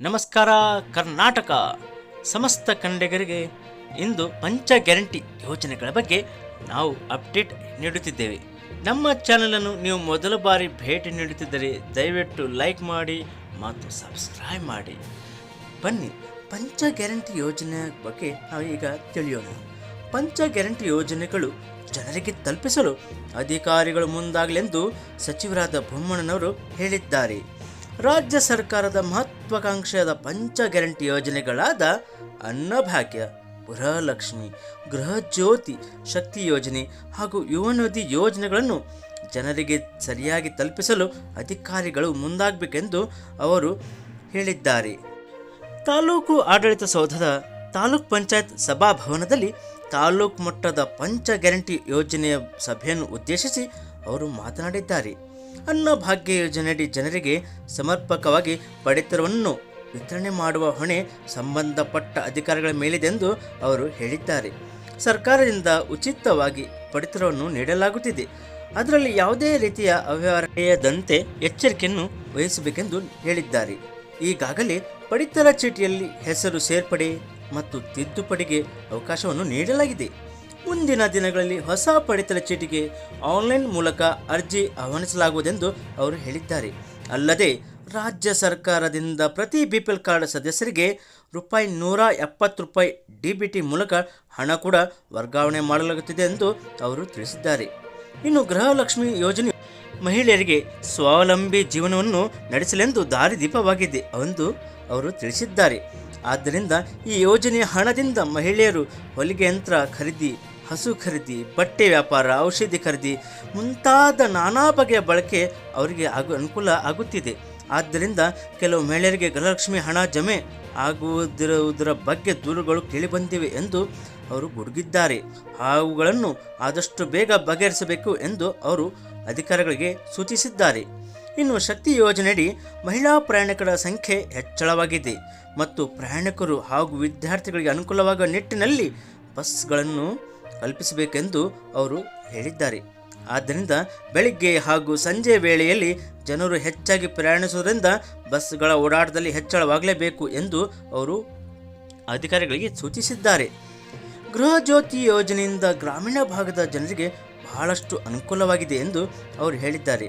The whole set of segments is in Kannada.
ನಮಸ್ಕಾರ, ಕರ್ನಾಟಕ. ಸಮಸ್ತ ಕನ್ನಡಿಗರಿಗೆ ಇಂದು ಪಂಚ ಗ್ಯಾರಂಟಿ ಯೋಜನೆಗಳ ಬಗ್ಗೆ ನಾವು ಅಪ್ಡೇಟ್ ನೀಡುತ್ತಿದ್ದೇವೆ. ನಮ್ಮ ಚಾನಲನ್ನು ನೀವು ಮೊದಲ ಬಾರಿ ಭೇಟಿ ನೀಡುತ್ತಿದ್ದರೆ ದಯವಿಟ್ಟು ಲೈಕ್ ಮಾಡಿ, ಮತ್ತು ಸಬ್ಸ್ಕ್ರೈಬ್ ಮಾಡಿ. ಬನ್ನಿ, ಪಂಚ ಗ್ಯಾರಂಟಿ ಯೋಜನೆ ಬಗ್ಗೆ ನಾವು ಈಗ ತಿಳಿಯೋಣ. ಪಂಚ ಗ್ಯಾರಂಟಿ ಯೋಜನೆಗಳು ಜನರಿಗೆ ತಲುಪಿಸಲು ಅಧಿಕಾರಿಗಳು ಮುಂದಾಗಲೆಂದು ಸಚಿವರಾದ ಬೊಮ್ಮಣ್ಣನವರು ಹೇಳಿದ್ದಾರೆ. ರಾಜ್ಯ ಸರ್ಕಾರದ ಮಹತ್ವಾಕಾಂಕ್ಷೆಯಾದ ಪಂಚ ಗ್ಯಾರಂಟಿ ಯೋಜನೆಗಳಾದ ಅನ್ನಭಾಗ್ಯ ಗೃಹಲಕ್ಷ್ಮಿ ಗೃಹ ಜ್ಯೋತಿ ಶಕ್ತಿ ಯೋಜನೆ ಹಾಗೂ ಯುವನದಿ ಯೋಜನೆಗಳನ್ನು ಜನರಿಗೆ ಸರಿಯಾಗಿ ತಲುಪಿಸಲು ಅಧಿಕಾರಿಗಳು ಮುಂದಾಗಬೇಕೆಂದು ಅವರು ಹೇಳಿದ್ದಾರೆ. ತಾಲೂಕು ಆಡಳಿತ ಸೌಧದ ತಾಲೂಕ್ ಪಂಚಾಯತ್ ಸಭಾಭವನದಲ್ಲಿ ತಾಲೂಕು ಮಟ್ಟದ ಪಂಚ ಗ್ಯಾರಂಟಿ ಯೋಜನೆಯ ಸಭೆಯನ್ನು ಉದ್ದೇಶಿಸಿ ಅವರು ಮಾತನಾಡಿದ್ದಾರೆ. ಅನ್ನಭಾಗ್ಯ ಯೋಜನೆಯಡಿ ಜನರಿಗೆ ಸಮರ್ಪಕವಾಗಿ ಪಡಿತರವನ್ನು ವಿತರಣೆ ಮಾಡುವ ಹೊಣೆ ಸಂಬಂಧಪಟ್ಟ ಅಧಿಕಾರಿಗಳ ಮೇಲಿದೆಂದು ಅವರು ಹೇಳಿದ್ದಾರೆ. ಸರ್ಕಾರದಿಂದ ಉಚಿತವಾಗಿ ಪಡಿತರವನ್ನು ನೀಡಲಾಗುತ್ತಿದೆ. ಅದರಲ್ಲಿ ಯಾವುದೇ ರೀತಿಯ ಅವ್ಯವಹಾರದಂತೆ ಎಚ್ಚರಿಕೆಯನ್ನು ವಹಿಸಬೇಕೆಂದು ಹೇಳಿದ್ದಾರೆ. ಈಗಾಗಲೇ ಪಡಿತರ ಚೀಟಿಯಲ್ಲಿ ಹೆಸರು ಸೇರ್ಪಡೆ ಮತ್ತು ತಿದ್ದುಪಡಿಗೆ ಅವಕಾಶವನ್ನು ನೀಡಲಾಗಿದೆ. ಮುಂದಿನ ದಿನಗಳಲ್ಲಿ ಹೊಸ ಪಡಿತರ ಚೀಟಿಗೆ ಆನ್ಲೈನ್ ಮೂಲಕ ಅರ್ಜಿ ಆಹ್ವಾನಿಸಲಾಗುವುದೆಂದು ಅವರು ಹೇಳಿದ್ದಾರೆ. ಅಲ್ಲದೆ, ರಾಜ್ಯ ಸರ್ಕಾರದಿಂದ ಪ್ರತಿ ಬಿ ಪಿ ಎಲ್ ಕಾರ್ಡ್ ಸದಸ್ಯರಿಗೆ ರೂಪಾಯಿ ನೂರ ಎಪ್ಪತ್ತು ರೂಪಾಯಿ ಡಿ ಬಿ ಟಿ ಮೂಲಕ ಹಣ ಕೂಡ ವರ್ಗಾವಣೆ ಮಾಡಲಾಗುತ್ತಿದೆ ಎಂದು ಅವರು ತಿಳಿಸಿದ್ದಾರೆ. ಇನ್ನು ಗೃಹಲಕ್ಷ್ಮಿ ಯೋಜನೆ ಮಹಿಳೆಯರಿಗೆ ಸ್ವಾವಲಂಬಿ ಜೀವನವನ್ನು ನಡೆಸಲೆಂದು ದಾರಿದೀಪವಾಗಿದೆ ಎಂದು ಅವರು ತಿಳಿಸಿದ್ದಾರೆ. ಆದ್ದರಿಂದ ಈ ಯೋಜನೆಯ ಹಣದಿಂದ ಮಹಿಳೆಯರು ಹೊಲಿಗೆ ಯಂತ್ರ ಖರೀದಿ ಹಸು ಖರೀದಿ, ಬಟ್ಟೆ ವ್ಯಾಪಾರ, ಔಷಧಿ ಖರೀದಿ ಮುಂತಾದ ನಾನಾ ಬಗೆಯ ಬಳಕೆ ಅವರಿಗೆ ಆಗು, ಅನುಕೂಲ ಆಗುತ್ತಿದೆ. ಆದ್ದರಿಂದ ಕೆಲವು ಮಹಿಳೆಯರಿಗೆ ಗೃಹಲಕ್ಷ್ಮಿ ಹಣ ಜಮೆ ಆಗುವುದಿರುವುದರ ಬಗ್ಗೆ ದೂರುಗಳು ಕೇಳಿಬಂದಿವೆ ಎಂದು ಅವರು ಗುಡುಗಿದ್ದಾರೆ. ಅವುಗಳನ್ನು ಆದಷ್ಟು ಬೇಗ ಬಗೆಹರಿಸಬೇಕು ಎಂದು ಅವರು ಅಧಿಕಾರಿಗಳಿಗೆ ಸೂಚಿಸಿದ್ದಾರೆ. ಇನ್ನು ಶಕ್ತಿ ಯೋಜನೆಯಡಿ ಮಹಿಳಾ ಪ್ರಯಾಣಿಕರ ಸಂಖ್ಯೆ ಹೆಚ್ಚಳವಾಗಿದೆ ಮತ್ತು ಪ್ರಯಾಣಿಕರು ಹಾಗೂ ವಿದ್ಯಾರ್ಥಿಗಳಿಗೆ ಅನುಕೂಲವಾಗುವ ನಿಟ್ಟಿನಲ್ಲಿ ಬಸ್ಗಳನ್ನು ಕಲ್ಪಿಸಬೇಕೆಂದು ಅವರು ಹೇಳಿದ್ದಾರೆ. ಆದ್ದರಿಂದ ಬೆಳಿಗ್ಗೆ ಹಾಗೂ ಸಂಜೆ ವೇಳೆಯಲ್ಲಿ ಜನರು ಹೆಚ್ಚಾಗಿ ಪ್ರಯಾಣಿಸುವುದರಿಂದ ಬಸ್ಗಳ ಓಡಾಟದಲ್ಲಿ ಹೆಚ್ಚಳವಾಗಲೇಬೇಕು ಎಂದು ಅವರು ಅಧಿಕಾರಿಗಳಿಗೆ ಸೂಚಿಸಿದ್ದಾರೆ. ಗೃಹ ಜ್ಯೋತಿ ಯೋಜನೆಯಿಂದ ಗ್ರಾಮೀಣ ಭಾಗದ ಜನರಿಗೆ ಬಹಳಷ್ಟು ಅನುಕೂಲವಾಗಿದೆ ಎಂದು ಅವರು ಹೇಳಿದ್ದಾರೆ.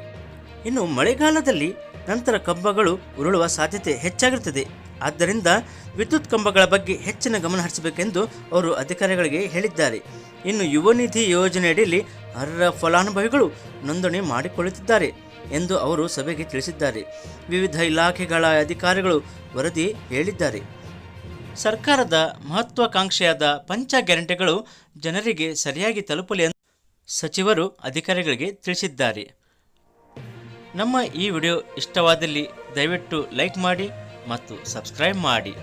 ಇನ್ನು ಮಳೆಗಾಲದಲ್ಲಿ ನಂತರ ಕಂಬಗಳು ಉರುಳುವ ಸಾಧ್ಯತೆ ಹೆಚ್ಚಾಗಿರುತ್ತದೆ. ಆದ್ದರಿಂದ ವಿದ್ಯುತ್ ಕಂಬಗಳ ಬಗ್ಗೆ ಹೆಚ್ಚಿನ ಗಮನ ಹರಿಸಬೇಕೆಂದು ಅವರು ಅಧಿಕಾರಿಗಳಿಗೆ ಹೇಳಿದ್ದಾರೆ. ಇನ್ನು ಯುವ ನಿಧಿ ಯೋಜನೆಯಡಿಯಲ್ಲಿ ಅರ್ಹ ಫಲಾನುಭವಿಗಳು ನೋಂದಣಿ ಮಾಡಿಕೊಳ್ಳುತ್ತಿದ್ದಾರೆ ಎಂದು ಅವರು ಸಭೆಗೆ ತಿಳಿಸಿದ್ದಾರೆ. ವಿವಿಧ ಇಲಾಖೆಗಳ ಅಧಿಕಾರಿಗಳು ವರದಿ ಹೇಳಿದ್ದಾರೆ. ಸರ್ಕಾರದ ಮಹತ್ವಾಕಾಂಕ್ಷೆಯಾದ ಪಂಚ ಗ್ಯಾರಂಟಿಗಳು ಜನರಿಗೆ ಸರಿಯಾಗಿ ತಲುಪಲಿ ಎಂದು ಸಚಿವರು ಅಧಿಕಾರಿಗಳಿಗೆ ತಿಳಿಸಿದ್ದಾರೆ. ನಮ್ಮ ಈ ವಿಡಿಯೋ ಇಷ್ಟವಾದಲ್ಲಿ ದಯವಿಟ್ಟು ಲೈಕ್ ಮಾಡಿ ಮತ್ತು ಸಬ್ಸ್ಕ್ರೈಬ್ ಮಾಡಿ.